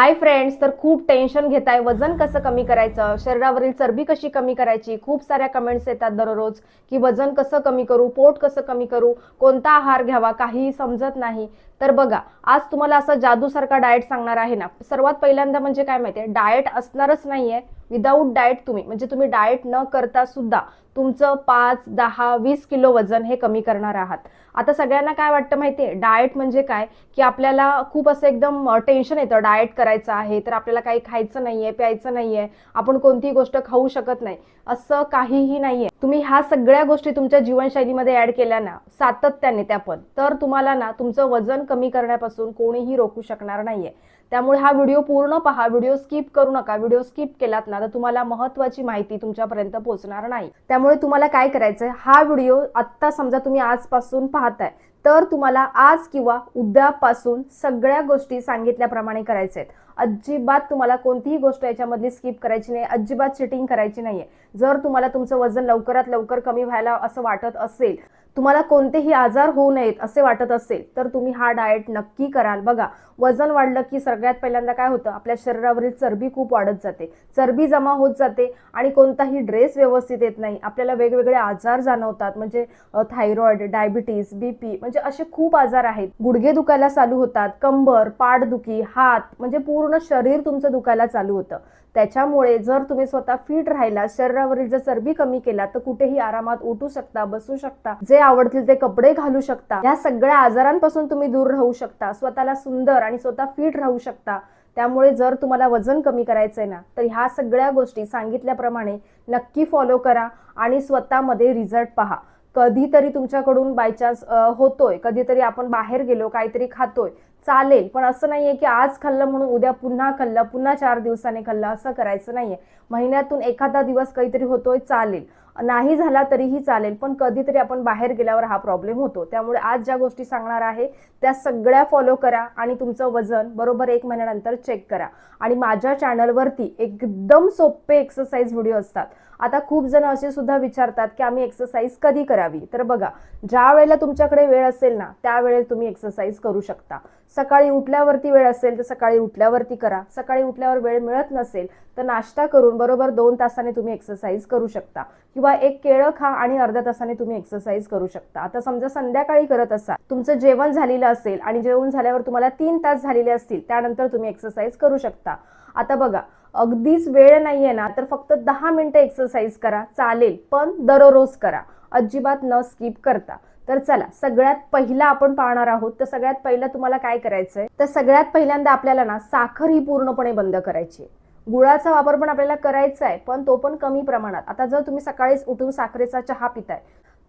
Hi friends तर खूप tension घेताय. वजन कसं कमी करायचं? शरीरावरील चरबी कशी कमी करायची? खूप साऱ्या कमेंट्स येतात दररोज की वजन कसं कमी करू पोट कसं कमी करू कोणता आहार घ्यावा काहीही समजत नाही. तर बघा आज तुम्हाला असं जादूसारखा डाएट सांगणार आहे ना. सर्वात पहिल्यांदा म्हणजे काय माहिती आहे डाएट असणारच नाहीये. विदाऊट डाएट तुम्ही म्हणजे तुम्ही डाएट न करता सुद्धा तुमचं पाच दहा वीस किलो वजन हे कमी करणार आहात. आता सगळ्यांना काय वाटतं माहितीये? डाएट म्हणजे काय? की आपल्याला खूप असं एकदम टेन्शन येतं. डाएट करायचं आहे तर आपल्याला काही खायचं नाहीये प्यायचं नाहीये आपण कोणतीही गोष्ट खाऊ शकत नाही असं काहीही नाहीये. तुम्ही ह्या सगळ्या गोष्टी तुमच्या जीवनशैलीमध्ये ऍड केल्या ना सातत्याने त्या पण तर तुम्हाला ना तुमचं वजन कमी करण्यापासून कोणीही रोखू शकणार नाहीये. त्यामुळे हा व्हिडिओ पूर्ण पहा. व्हिडिओ स्किप करू नका. व्हिडिओ स्किप केलात ना तर तुम्हाला महत्वाची माहिती तुमच्यापर्यंत पोहोचणार नाही. त्यामुळे तुम्हाला काय करायचंय? हा व्हिडिओ आत्ता समजा तुम्ही आजपासून पाहताय तर तुम्हाला आज किंवा उद्यापासून सगळ्या गोष्टी सांगितल्याप्रमाणे करायच्या आहेत अजिबात तुम्हाला कोणतीही गोष्ट याच्यामधली स्किप करायची नाही अजिबात चिटिंग करायची नाहीये. जर तुम्हाला तुमचं वजन लवकरात लवकर कमी व्हायला असं वाटत असेल तुम्हाला कोणतेही आजार होऊ नयेत असे वाटत असेल तर तुम्ही हा डाएट नक्की कराल. बघा वजन वाढलं की सगळ्यात पहिल्यांदा काय होतं? आपल्या शरीरावरील चरबी खूप वाढत जाते. चरबी जमा होत जाते आणि कोणताही ड्रेस व्यवस्थित येत नाही. आपल्याला वेगवेगळे आजार जाणवतात म्हणजे थायरॉइड डायबिटीस बीपी म्हणजे असे खूप आजार आहेत. गुडघे दुखायला चालू होतात कंबर पाठदुखी हात म्हणजे पूर्ण शरीर तुमचं दुखायला चालू होतं. त्याच्यामुळे जर तुम्ही स्वतः फिट राहिला शरीरावरील जर चरबी कमी केला तर कुठेही आरामात उठू शकता बसू शकता जे आवडतील ते कपडे घालू शकता. या सगळ्या आजारांपासून तुम्ही दूर राहू शकता स्वतःला सुंदर आणि स्वतः फिट राहू शकता. त्यामुळे जर तुम्हाला वजन कमी करायचंय ना तर ह्या सगळ्या गोष्टी सांगितल्याप्रमाणे नक्की फॉलो करा आणि स्वतःमध्ये रिझल्ट पहा. कधीतरी तुमच्याकडून बायचान्स होतोय कधीतरी आपण बाहेर गेलो काहीतरी खातोय चालेल पण असं नाहीये की आज खाल्लं म्हणून उद्या पुन्हा खाल्लं पुन्हा चार दिवसाने खाल्लं असं करायचं नाहीये. महिन्यातून एखादा दिवस काहीतरी होतोय चालेल. नाही झाला तरीही चालेल पण कधीतरी आपण बाहेर गेल्यावर हा प्रॉब्लेम होतो. त्यामुळे आज ज्या गोष्टी सांगणार आहे त्या सगळ्या फॉलो करा आणि तुमचं वजन बरोबर एक महिन्यानंतर चेक करा. आणि माझ्या चॅनलवरती एकदम सोपे एक्सरसाइज व्हिडिओ असतात. आता खूप जण असे सुद्धा विचारतात की आम्ही एक्सरसाइज कधी करावी? तर बघा ज्या वेळेला तुमच्याकडे वेळ असेल ना त्यावेळेला तुम्ही एक्सरसाइज करू शकता. सकाळी उठल्यावरती वेळ असेल तर सकाळी उठल्यावरती करा. सकाळी उठल्यावर वेळ मिळत नसेल तर नाश्ता करून बरोबर दोन तासाने तुम्ही एक्सरसाइज करू शकता. किंवा एक केळं खा आणि अर्ध्या तासाने तुम्ही एक्सरसाइज करू शकता. आता समजा संध्याकाळी करत असाल तुमचं जेवण झालेलं असेल आणि जेवण झाल्यावर तुम्हाला तीन तास झालेले असतील त्यानंतर तुम्ही एक्सरसाइज करू शकता. आता बघा अगदीच वेळ नाहीये ना तर फक्त दहा मिनिटं एक्सरसाइज करा. चालेल पण दररोज करा. अजिबात न स्किप करता. तर चला सगळ्यात पहिला आपण पाहणार आहोत तर सगळ्यात पहिलं तुम्हाला काय करायचंय? तर सगळ्यात पहिल्यांदा आपल्याला ना साखर ही पूर्णपणे बंद करायची आहे. गुळाचा वापर पण आपल्याला करायचा आहे पण तो पण कमी प्रमाणात. आता जर तुम्ही सकाळीच उठून साखरेचा चहा पिताय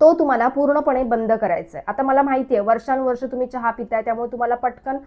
तो तुम्हाला पूर्णपणे बंद करायचा आहे आता मला माहिती आहे वर्षानुवर्ष तुम्ही चहा पिताय त्यामुळे तुम्हाला पटकन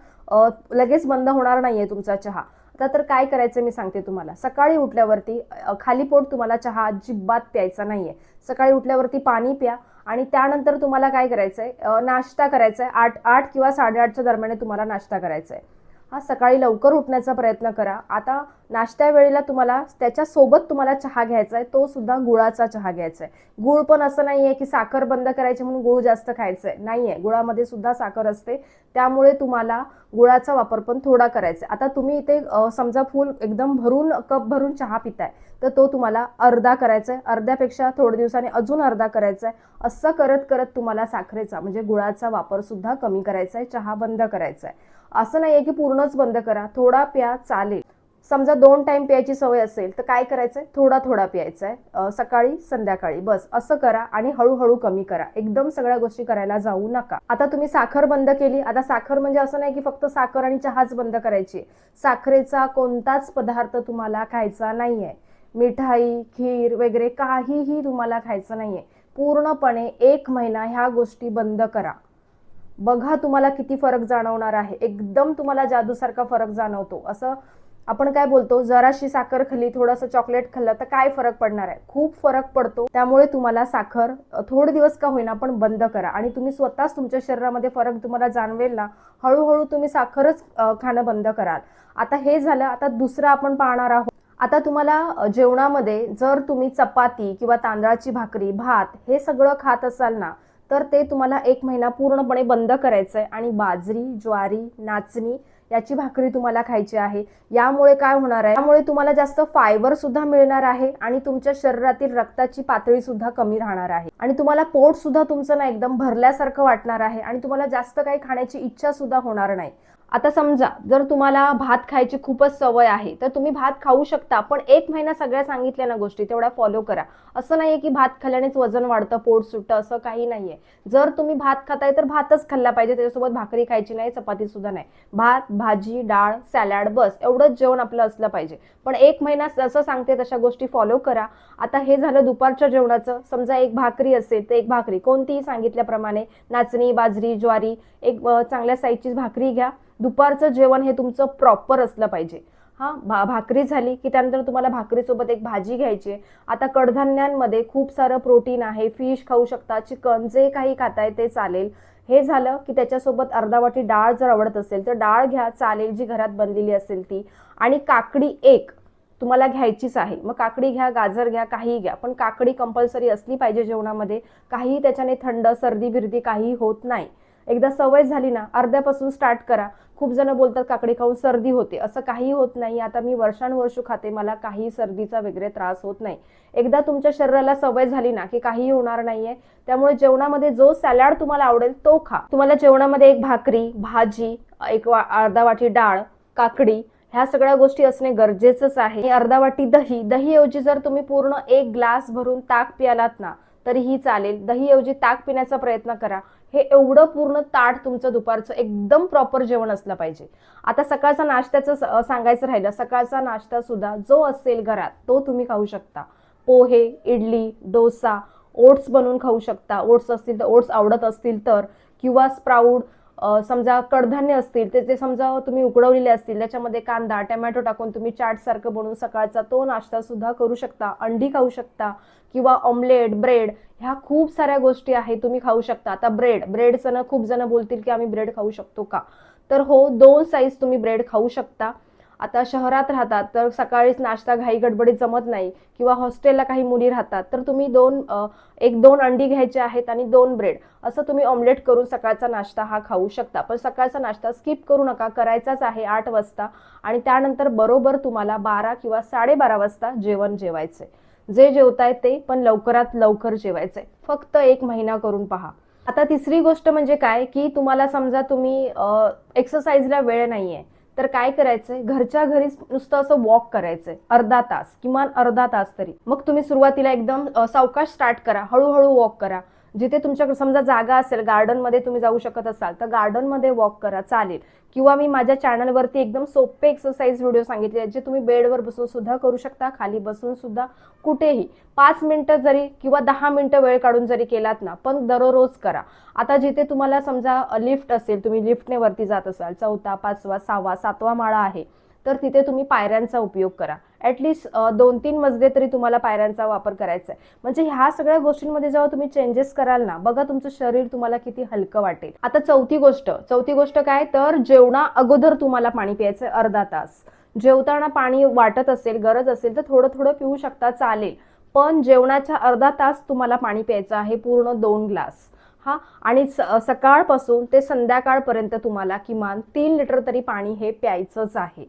लगेच बंद होणार नाहीये तुमचा चहा. आता तर काय करायचं मी सांगते तुम्हाला. सकाळी उठल्यावरती खाली पोट तुम्हाला चहा अजिबात प्यायचा नाहीये. सकाळी उठल्यावरती पाणी प्या आणि त्यानंतर तुम्हाला काय करायचंय? आहे नाश्ता करायचा आहे आठ आठ किंवा साडेआठच्या दरम्यान तुम्हाला नाश्ता करायचा आहे हा सकाळी लवकर उठण्याचा प्रयत्न करा. आता नाश्त्या वेळेला तुम्हाला त्याच्यासोबत तुम्हाला चहा घ्यायचा आहे तो सुद्धा गुळाचा चहा घ्यायचा आहे. गुळ पण असं नाही आहे की साखर बंद करायची म्हणून गुळ जास्त खायचं आहे नाही आहे गुळामध्ये सुद्धा साखर असते. त्यामुळे तुम्हाला गुळाचा वापर पण थोडा करायचा आहे. आता तुम्ही इथे समजा फुल एकदम भरून कप भरून चहा पिताय तर तो तुम्हाला अर्धा करायचा आहे. अर्ध्यापेक्षा थोड्या दिवसांनी अजून अर्धा करायचा आहे. असं करत करत तुम्हाला साखरेचा म्हणजे गुळाचा वापर सुद्धा कमी करायचा आहे. चहा बंद करायचा आहे. असं नाही आहे की पूर्णच बंद करा. थोडा प्या चालेल. समजा दोन टाइम प्यायची सवय असेल तर काय करायचं आहे थोडा थोडा प्यायचा आहे सकाळी संध्याकाळी. बस असं करा आणि हळूहळू कमी करा. एकदम सगळ्या गोष्टी करायला जाऊ नका. आता तुम्ही साखर बंद केली. आता साखर म्हणजे असं नाही की फक्त साखर आणि चहाच बंद करायची. साखरेचा कोणताच पदार्थ तुम्हाला खायचा नाहीये. मिठाई खीर वगैरे काहीही तुम्हाला खायचं नाही आहे पूर्णपणे एक महिना ह्या गोष्टी बंद करा. बघा तुम्हाला किती फरक जाणवणार आहे. एकदम तुम्हाला जादूसारखा फरक जाणवतो. असं आपण काय बोलतो जराशी साखर खाल्ली थोडंसं चॉकलेट खाल्लं तर काय फरक पडणार आहे? खूप फरक पडतो. त्यामुळे तुम्हाला साखर थोडे दिवस का होईना पण बंद करा. आणि तुम्ही स्वतःच तुमच्या शरीरामध्ये फरक तुम्हाला जाणवेल ना हळूहळू तुम्ही साखरच खाणं बंद कराल. आता हे झालं आता दुसरं आपण पाहणार आहोत. आता तुम्हाला जेवणामध्ये जर तुम्ही चपाती किंवा तांदळाची भाकरी भात हे सगळं खात असाल ना तर ते तुम्हाला एक महिना पूर्णपणे बंद करायचं आहे आणि बाजरी ज्वारी नाचणी याची भाकरी तुम्हाला खायची आहे. यामुळे काय होणार आहे? यामुळे तुम्हाला जास्त फायबर सुद्धा मिळणार आहे आणि तुमच्या शरीरातील रक्ताची पातळी सुद्धा कमी राहणार आहे. आणि तुम्हाला पोट सुद्धा तुमचं ना एकदम भरल्यासारखं वाटणार आहे आणि तुम्हाला जास्त काही खाण्याची इच्छा सुद्धा होणार नाही. आता समजा जर तुम्हाला भात खायची खूपच सवय आहे तर तुम्ही भात खाऊ शकता पण एक महिना सगळ्या सांगितल्या ना गोष्टी तेवढ्या फॉलो करा. असं नाहीये की भात खाल्ल्यानेच वजन वाढतं पोट सुटतं असं काही नाहीये. जर तुम्ही भात खाताय तर भातच खाल्ला पाहिजे त्याच्यासोबत भाकरी खायची नाही चपाती सुद्धा नाही. भात भाजी डाळ सॅलॅड बस एवढंच जेवण आपलं असलं पाहिजे. पण एक महिना जसं सांगते तशा गोष्टी फॉलो करा. आता हे झालं दुपारच्या जेवणाचं. समजा एक भाकरी असेल तर एक भाकरी कोणतीही सांगितल्याप्रमाणे नाचणी बाजरी ज्वारी एक चांगल्या साईजची भाकरी घ्या. दुपारचं जेवण हे तुमचं प्रॉपर असलं पाहिजे. हा भा भाकरी झाली की त्यानंतर तुम्हाला भाकरीसोबत एक भाजी घ्यायची आहे. आता कडधान्यांमध्ये खूप सारं प्रोटीन आहे. फिश खाऊ शकता चिकन जे काही खाताय ते चालेल. हे झालं की त्याच्यासोबत अर्धा वाटी डाळ जर आवडत असेल तर डाळ घ्या चालेल जी घरात बनलेली असेल ती. आणि काकडी एक तुम्हाला घ्यायचीच आहे. मग काकडी घ्या गाजर घ्या काहीही घ्या. पण काकडी कंपल्सरी असली पाहिजे जेवणामध्ये. काही त्याच्याने थंड सर्दी बिर्दी काही होत नाही. एकदा सवय झाली ना अर्ध्यापासून स्टार्ट करा. खूप जण बोलतात काकडी खाऊन सर्दी होते. असं काही होत नाही. आता मी वर्षानुवर्ष खाते मला काही सर्दीचा वगैरे त्रास होत नाही. एकदा तुमच्या शरीराला सवय झाली ना की काही होणार नाहीये त्यामुळे जेवणामध्ये जो सॅलड तुम्हाला आवडेल तो खा. तुम्हाला जेवणामध्ये एक भाकरी भाजी एक वा अर्धा वाटी डाळ काकडी ह्या सगळ्या गोष्टी असणे गरजेचंच आहे. अर्धा वाटी दही. दहीऐवजी जर तुम्ही पूर्ण एक ग्लास भरून ताक पियालात ना तरीही चालेल. दहीऐवजी ताक पिण्याचा प्रयत्न करा. हे एवढं पूर्ण ताट तुमचं दुपारचं एकदम प्रॉपर जेवण असलं पाहिजे. आता सकाळचा नाश्त्याचं स- सांगायचं राहिलं सकाळचा नाश्ता सुद्धा जो असेल घरात तो तुम्ही खाऊ शकता. पोहे इडली डोसा ओट्स बनवून खाऊ शकता. ओट्स असतील तर ओट्स आवडत असतील तर किंवा स्प्राऊड समजा कडधान्य असतील ते जे समजा तुम्ही उकडवलेले असतील त्याच्यामध्ये कांदा टमॅटो टाकून तुम्ही चाट सारखं बनवून सकाळचा तो नाश्ता सुद्धा करू शकता अंडी खाऊ शकता किंवा ऑमलेट ब्रेड ह्या खूप साऱ्या गोष्टी आहेत तुम्ही खाऊ शकता. आता ब्रेड ब्रेडचं ना खूप जण बोलतील की आम्ही ब्रेड खाऊ शकतो का? तर हो दोन साईज तुम्ही ब्रेड खाऊ शकता. आता शहरात राहतात तर सकाळीच नाश्ता घाई गडबडीत जमत नाही किंवा हॉस्टेलला काही मुली राहतात तर तुम्ही दोन एक दोन अंडी घ्यायचे आहेत आणि दोन ब्रेड असं तुम्ही ऑमलेट करून सकाळचा नाश्ता हा खाऊ शकता. पण सकाळचा नाश्ता स्किप करू नका करायचाच आहे आठ वाजता आणि त्यानंतर बरोबर तुम्हाला बारा किंवा साडेबारा वाजता जेवण जेवायचे जे जेवताय ते पण लवकरात लवकर जेवायचंय. फक्त एक महिना करून पहा. आता तिसरी गोष्ट म्हणजे काय? की तुम्हाला समजा तुम्ही एक्सरसाइजला वेळ नाही आहे तर काय करायचंय? घरच्या घरीच नुसतं असं वॉक करायचंय. अर्धा तास किमान अर्धा तास तरी. मग तुम्ही सुरुवातीला एकदम सावकाश स्टार्ट करा. हळूहळू वॉक करा. जिथे तुमच्याकडे समजा जागा असेल गार्डनमध्ये तुम्ही जाऊ शकत असाल तर गार्डनमध्ये वॉक करा चालेल. किंवा मी माझ्या चॅनलवरती एकदम सोपे एक्सरसाइज व्हिडिओ सांगितले आहेत जे तुम्ही बेडवर बसून सुद्धा करू शकता खाली बसून सुद्धा कुठेही. पाच मिनटं जरी किंवा दहा मिनटं वेळ काढून जरी केलात ना पण दररोज करा. आता जिथे तुम्हाला समजा लिफ्ट असेल तुम्ही लिफ्टने वरती जात असाल चौथा पाचवा सहावा सातवा माळा आहे तर तिथे तुम्ही पायऱ्यांचा उपयोग करा. ॲटलिस्ट दोन तीन मजले तरी तुम्हाला पायऱ्यांचा वापर करायचा आहे. म्हणजे ह्या सगळ्या गोष्टींमध्ये जेव्हा तुम्ही चेंजेस कराल ना बघा तुमचं शरीर तुम्हाला किती हलकं वाटेल. आता चौथी गोष्ट चौथी गोष्ट काय? तर जेवणा अगोदर तुम्हाला पाणी प्यायचं अर्धा तास. जेवताना पाणी वाटत असेल गरज असेल तर थोडं थोडं पिऊ शकता चालेल. पण जेवणाच्या अर्धा तास तुम्हाला पाणी प्यायचं आहे पूर्ण दोन ग्लास. हा? आणि स सकाळपासून ते संध्याकाळपर्यंत तुम्हाला किमान तीन लिटर तरी पाणी हे प्यायचंच आहे.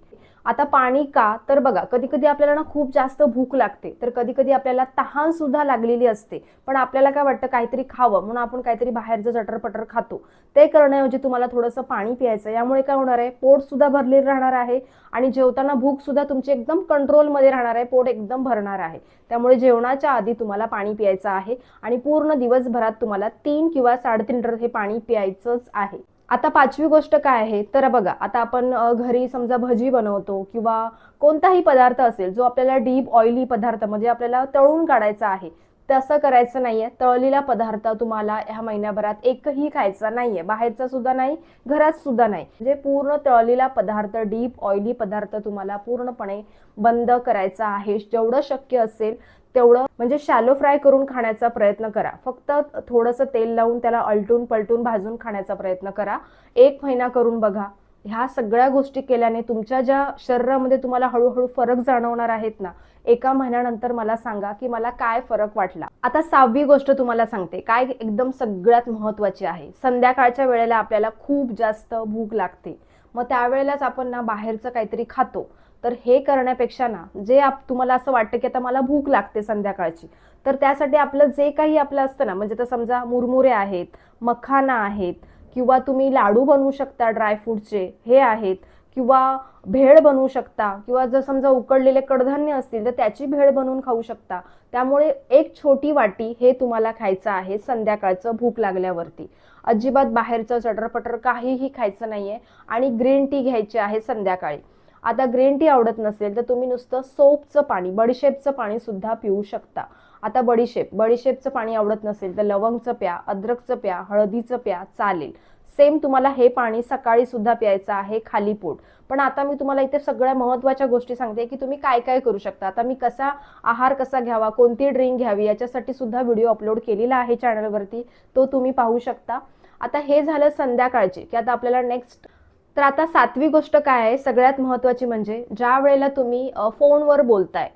आता पाणी का? तर बघा कधी कधी आपल्याला ना खूप जास्त भूक लागते. तर कधी कधी आपल्याला तहान सुद्धा लागलेली असते. पण आपल्याला काय वाटतं? काहीतरी खावं. म्हणून आपण काहीतरी बाहेरचं चटरपटर खातो. ते करण्याऐवजी तुम्हाला थोडंसं पाणी प्यायचं यामुळे काय होणार आहे? पोट सुद्धा भरलेलं राहणार आहे. आणि जेवताना भूक सुद्धा तुमची एकदम कंट्रोलमध्ये राहणार आहे. पोट एकदम भरणार आहे. त्यामुळे जेवणाच्या आधी तुम्हाला पाणी प्यायचं आहे. आणि पूर्ण दिवसभरात तुम्हाला तीन किंवा साडेतीन लिटर हे पाणी प्यायचंच आहे. आता पाचवी गोष्ट काय आहे? तर बघा आता आपण घरी समजा भजी बनवतो किंवा कोणताही पदार्थ असेल जो आपल्याला डीप ऑइली पदार्थ म्हणजे आपल्याला तळून काढायचा आहे तसं करायचं नाहीये. तळलेला पदार्थ तुम्हाला ह्या महिन्याभरात एकही खायचा नाहीये. बाहेरचा सुद्धा नाही घरात सुद्धा नाही. म्हणजे पूर्ण तळलेला पदार्थ डीप ऑइली पदार्थ तुम्हाला पूर्णपणे बंद करायचा आहे. जेवढं शक्य असेल तेवढं म्हणजे शॅलो फ्राय करून खाण्याचा प्रयत्न करा. फक्त थोडंसं तेल लावून त्याला अलटून पलटून भाजून खाण्याचा प्रयत्न करा. एक महिना करून बघा. ह्या सगळ्या गोष्टी केल्याने तुमच्या ज्या शरीरामध्ये तुम्हाला हळूहळू फरक जाणवणार आहेत ना एका महिन्यानंतर मला सांगा की मला काय फरक वाटला. आता सहावी गोष्ट तुम्हाला सांगते. काय एकदम सगळ्यात महत्वाची आहे. संध्याकाळच्या वेळेला आपल्याला खूप जास्त भूक लागते. मग त्यावेळेलाच आपण ना बाहेरचं काहीतरी खातो. तर हे करण्यापेक्षा ना जे आप तुम्हाला असं वाटतं की आता मला भूक लागते संध्याकाळची तर त्यासाठी आपलं जे काही आपलं असतं ना म्हणजे तर समजा मुरमुरे आहेत मखाना आहेत किंवा तुम्ही लाडू बनवू शकता ड्रायफ्रूटचे हे आहेत किंवा भेळ बनवू शकता किंवा जर समजा उकडलेले कडधान्य असतील तर त्याची भेळ बनवून खाऊ शकता. त्यामुळे एक छोटी वाटी हे तुम्हाला खायचं आहे संध्याकाळचं भूक लागल्यावरती. अजिबात बाहेरचं चटरपटर काहीही खायचं नाही आहे आणि ग्रीन टी घ्यायची आहे संध्याकाळी. आता ग्रीन टी आवडत नसेल तर तुम्ही नुसतं सोपचं पाणी बडीशेपचं पाणी सुद्धा पिऊ शकता. आता बडीशेप बडीशेपचं पाणी आवडत नसेल तर लवंगचं प्या अद्रकचं प्या हळदीचं प्या चालेल. सेम तुम्हाला हे पाणी सकाळी सुद्धा प्यायचं आहे खाली पोट. पण आता मी तुम्हाला इथे सगळ्या महत्त्वाच्या गोष्टी सांगते की तुम्ही काय काय करू शकता. आता मी कसा आहार कसा घ्यावा कोणती ड्रिंक घ्यावी याच्यासाठी सुद्धा व्हिडिओ अपलोड केलेला आहे चॅनलवरती तो तुम्ही पाहू शकता. आता हे झालं संध्याकाळचे की आता आपल्याला नेक्स्ट तर आता सातवी गोष्ट काय आहे? सगळ्यात महत्त्वाची म्हणजे ज्या वेळेला तुम्ही फोनवर बोलताय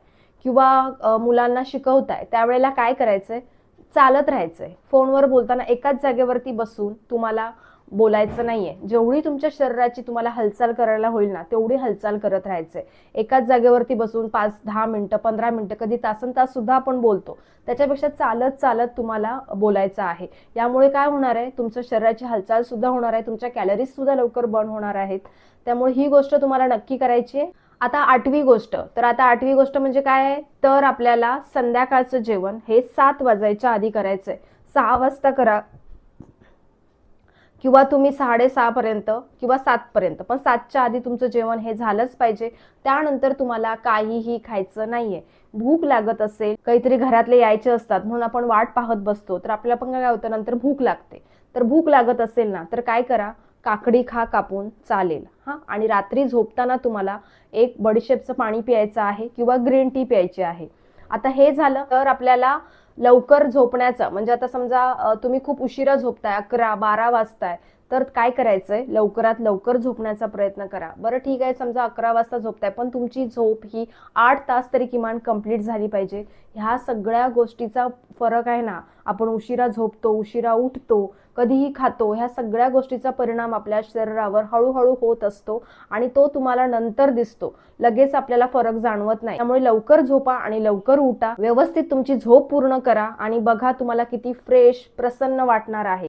किंवा मुलांना शिकवताय त्यावेळेला काय करायचंय? चालत राहायचंय. फोनवर बोलताना एकाच जागेवरती बसून तुम्हाला बोलायचं नाहीये. जेवढी तुमच्या शरीराची तुम्हाला हालचाल करायला होईल ना तेवढी हालचाल करत राहायचंय. एकाच जागेवरती बसून पाच दहा मिनिटं पंधरा मिनिटं कधी तासन तास सुद्धा आपण बोलतो. त्याच्यापेक्षा चालत चालत तुम्हाला बोलायचं आहे. यामुळे काय होणार आहे? तुमच्या शरीराची हालचाल सुद्धा होणार आहे. तुमच्या कॅलरीज सुद्धा लवकर बर्न होणार आहेत. त्यामुळे ही गोष्ट तुम्हाला नक्की करायची आहे. आता आठवी गोष्ट. तर आता आठवी गोष्ट म्हणजे काय आहे? तर आपल्याला संध्याकाळचं जेवण हे सात वाजायच्या आधी करायचंय. सहा वाजता करा किंवा तुम्ही साडेसहापर्यंत किंवा सातपर्यंत पण सातच्या आधी तुमचं जेवण हे झालंच पाहिजे. त्यानंतर तुम्हाला काहीही खायचं नाहीये. भूक लागत असेल काहीतरी घरातले यायचे असतात म्हणून आपण वाट पाहत बसतो तर आपल्याला पण काय होतं नंतर भूक लागते. तर भूक लागत असेल ना तर काय करा काकडी खा कापून चालेल. हां आणि रात्री झोपताना तुम्हाला एक बडीशेपचं पाणी प्यायचं आहे किंवा ग्रीन टी प्यायची आहे. आता हे झालं तर आपल्याला लवकर झोपण्याचं म्हणजे आता समजा तुम्ही खूप उशिरा झोपताय अकरा बारा वाजताय तर काय करायचंय? लवकरात लवकर झोपण्याचा प्रयत्न करा. बरं ठीक आहे समजा अकरा वाजता झोपताय पण तुमची झोप ही आठ तास तरी किमान कंप्लीट झाली पाहिजे. ह्या सगळ्या गोष्टीचा फरक आहे ना आपण उशिरा झोपतो उशिरा उठतो कधीही खातो ह्या सगळ्या गोष्टीचा परिणाम आपल्या शरीरावर हळूहळू होत असतो आणि तो तुम्हाला नंतर दिसतो. लगेच आपल्याला फरक जाणवत नाही. त्यामुळे लवकर झोपा आणि लवकर उठा. व्यवस्थित तुमची झोप पूर्ण करा आणि बघा तुम्हाला किती फ्रेश प्रसन्न वाटणार आहे.